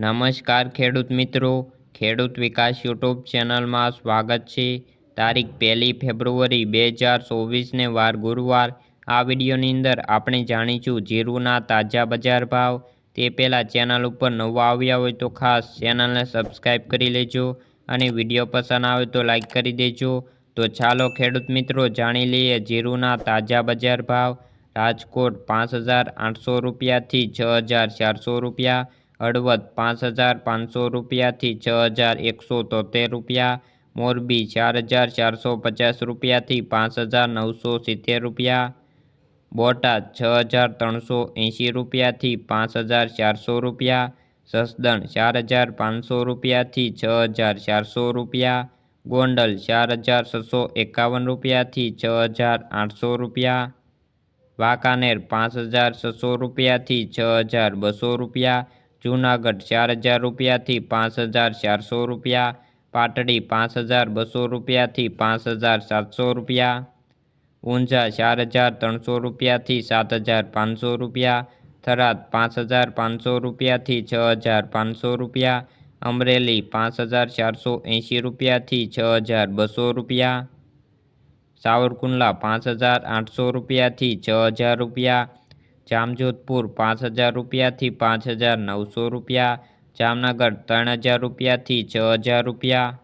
નમસ્કાર ખેડૂત મિત્રો. ખેડૂત વિકાસ યુટ્યુબ ચેનલમાં સ્વાગત છે. તારીખ પહેલી ફેબ્રુઆરી બે હજાર ચોવીસને વાર ગુરુવાર. આ વિડીયોની અંદર આપણે જાણીશું જીરુના તાજા બજાર ભાવ. તે પહેલાં ચેનલ ઉપર નવા આવ્યા હોય તો ખાસ ચેનલને સબસ્ક્રાઈબ કરી લેજો અને વીડિયો પસંદ આવે તો લાઈક કરી દેજો. તો ચાલો ખેડૂત મિત્રો જાણી લઈએ જીરુના તાજા બજાર ભાવ. રાજકોટ પાંચ હજાર આઠસો રૂપિયાથી છ હજાર ચારસો રૂપિયા. હળવદ પાંચ હજાર પાંચસો રૂપિયાથી છ હજાર એકસો તોતેર રૂપિયા, મોરબી ચાર હજાર ચારસો પચાસ રૂપિયાથી પાંચ હજાર નવસો સિત્તેર રૂપિયા, બોટાદ છ હજાર ત્રણસો એંશી રૂપિયાથી પાંચ હજાર ચારસો રૂપિયા સસદણ ચાર હજાર પાંચસો રૂપિયાથી છ હજાર ચારસો રૂપિયા, ગોંડલ ચાર હજાર છસો એકાવન રૂપિયાથી છ હજાર આઠસો રૂપિયા, વાંકાનેર પાંચ હજાર છસો રૂપિયાથી છ હજાર બસો રૂપિયા જૂનાગઢ ચાર હજાર રૂપિયાથી પાંચ હજાર ચારસો રૂપિયા પાટડી પાંચ હજાર બસો રૂપિયાથી પાંચ હજાર સાતસો રૂપિયા ઊંઝા ચાર હજાર ત્રણસો રૂપિયાથી સાત હજાર પાંચસો રૂપિયા થરાદ પાંચ હજાર પાંચસો રૂપિયાથી છ હજાર પાંચસો રૂપિયા અમરેલી પાંચ હજાર ચારસો એંશી રૂપિયાથી છ હજાર બસો રૂપિયા સાવરકુંડલા પાંચ હજાર આઠસો રૂપિયાથી છ હજાર રૂપિયા જામજોધપુર પાંચ હજાર રૂપિયાથી પાંચ હજાર નવસો રૂપિયા જામનગર ત્રણ હજાર રૂપિયાથી છ હજાર રૂપિયા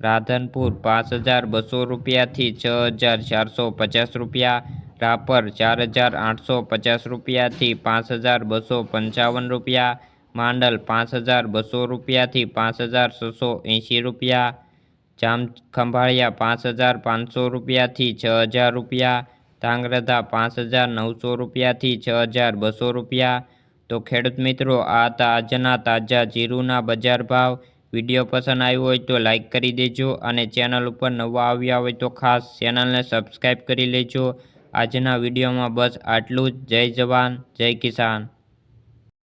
રાધનપુર પાંચ હજાર બસો રૂપિયાથી છ હજાર ચારસો પચાસ રૂપિયા રાપર ચાર હજાર આઠસો પચાસ રૂપિયાથી પાંચ હજાર બસો પંચાવન રૂપિયા માંડલ પાંચ હજાર બસો રૂપિયાથી પાંચ હજાર છસો એંશી રૂપિયા જામ ખંભાળિયા પાંચ હજાર પાંચસો રૂપિયાથી છ હજાર રૂપિયા ધાંગ્રધા પાંચ હજાર નવસો રૂપિયાથી છ હજાર બસો રૂપિયા. તો ખેડૂત મિત્રો, આ હતા આજના તાજા જીરુના બજાર ભાવ. વીડિયો પસંદ આવ્યો હોય તો લાઈક કરી દેજો અને ચેનલ ઉપર નવા આવ્યા હોય તો ખાસ ચેનલને સબસ્ક્રાઈબ કરી લેજો. આજના વિડીયોમાં બસ આટલું જ. જય જવાન, જય કિસાન.